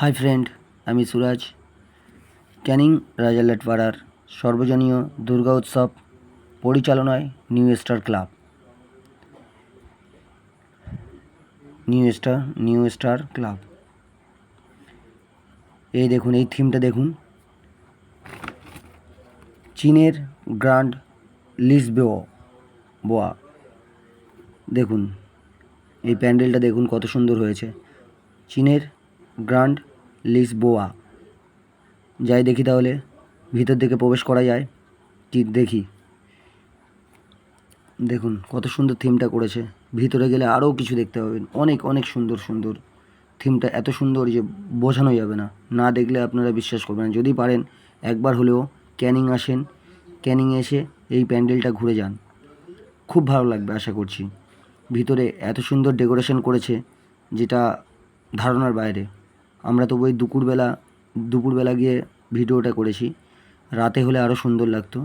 Hi friend, আমি সুরাজ। ক্যানিং রাজালেটপাড়ার সর্বজনীয় দুর্গা উৎসব পরিচালনায় new star club. New star new star club. এই দেখুন, এই থিমটা দেখুন। চীনের গ্র্যান্ড লিসবেও, বোয়া। দেখুন, এই প্যান্ডেলটা দেখুন কত সুন্দর হয়েছে। চীনের গ্র্যান্ড লিসবোয়া। যাই দেখি তাহলে, ভিতর দিকে প্রবেশ করা যায়। কি দেখি? দেখুন, কত সুন্দর থিমটা করেছে। ভিতরে গেলে আরও কিছু দেখতে পাবেন। অনেক অনেক সুন্দর সুন্দর থিমটা, এত সুন্দর যে বোঝানো যাবে না। না দেখলে আপনারা বিশ্বাস করবেন যদি পারেন, একবার হলেও ক্যানিং আসেন, ক্যানিং এসে এই প্যান্ডেলটা ঘুরে যান। খুব ভালো লাগবে, আশা করছি। ভিতরে এত সুন্দর ডেকোরেশন করেছে, যেটা ধারণার বাইরে। আমরা তো ওই দুপুরবেলা দুপুরবেলা গিয়ে ভিডিওটা করেছি। রাতে হলে আরও সুন্দর লাগতো।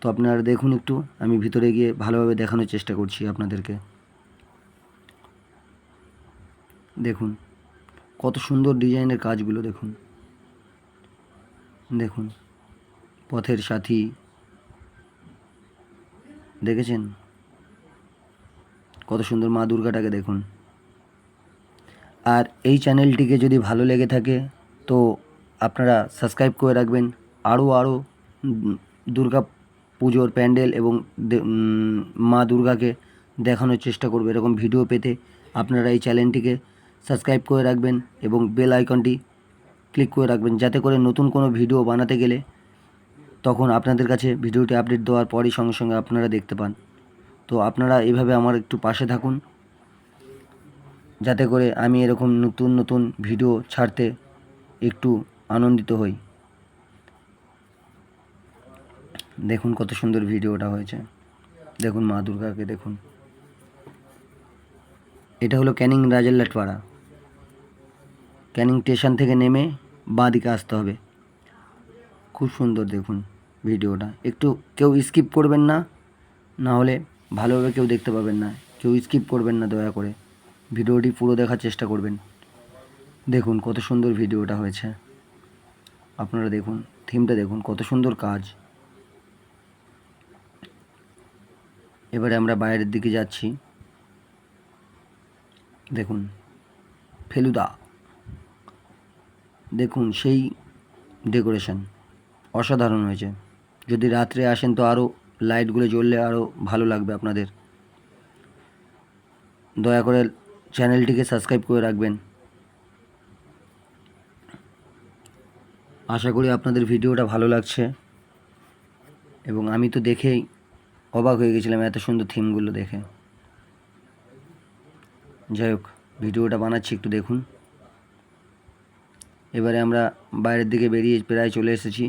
তো আপনারা দেখুন একটু, আমি ভিতরে গিয়ে ভালোভাবে দেখানোর চেষ্টা করছি আপনাদেরকে। দেখুন, কত সুন্দর ডিজাইনের কাজগুলো দেখুন। দেখুন, পথের সাথী। দেখেছেন? কত সুন্দর মা দুর্গাটাকে দেখুন। আর এই চ্যানেলটিকে যদি ভালো লেগে থাকে, তো আপনারা সাবস্ক্রাইব করে রাখবেন। আরও আরও দুর্গা পুজোর প্যান্ডেল এবং মা দুর্গাকে দেখানোর চেষ্টা করবে এরকম ভিডিও পেতে। আপনারা এই চ্যানেলটিকে সাবস্ক্রাইব করে রাখবেন এবং বেল আইকনটি ক্লিক করে রাখবেন যাতে করে নতুন কোনো ভিডিও বানাতে গেলে তখন আপনাদের কাছে ভিডিওটি আপডেট দেওয়ার পরই সঙ্গে সঙ্গে আপনারা দেখতে পান। তো আপনারা এভাবে আমার একটু পাশে থাকুন। যাতে করে আমি এরকম নতুন নতুন ভিডিও ছাড়তে একটু আনন্দিত হই। দেখুন কত সুন্দর ভিডিওটা হয়েছে। দেখুন মা দুর্গাকে দেখুন। এটা হলো ক্যানিং রাজারলাটপাড়া ক্যানিং স্টেশন থেকে নেমে বাঁ দিকে আসতে হবে। খুব সুন্দর দেখুন ভিডিওটা। একটু কেউ স্কিপ করবেন না না হলে ভালোভাবে কেউ দেখতে পাবেন না। কেউ স্কিপ করবেন না দয়া করে। ভিডিওটি পুরো দেখার চেষ্টা করবেন। দেখুন কত সুন্দর ভিডিওটা হয়েছে। আপনারা দেখুন, থিমটা দেখুন, কত সুন্দর কাজ। এবারে আমরা বাইরের দিকে যাচ্ছি। দেখুন, ফেলুদা। দেখুন, সেই ডেকোরেশন অসাধারণ হয়েছে। যদি রাত্রে আসেন তো আরও লাইটগুলো জ্বললে আরও ভালো লাগবে আপনাদের। দয়া করে চ্যানেলটিকে সাবস্ক্রাইব করে রাখবেন। আশা করি আপনাদের ভিডিওটা ভালো লাগছে এবং আমি তো দেখেই অবাক হয়ে গেছিলাম এত সুন্দর থিমগুলো দেখে। যাই হোক, ভিডিওটা বানাচ্ছি একটু দেখুন। এবারে আমরা বাইরের দিকে বেরিয়ে প্রায় চলে এসেছি।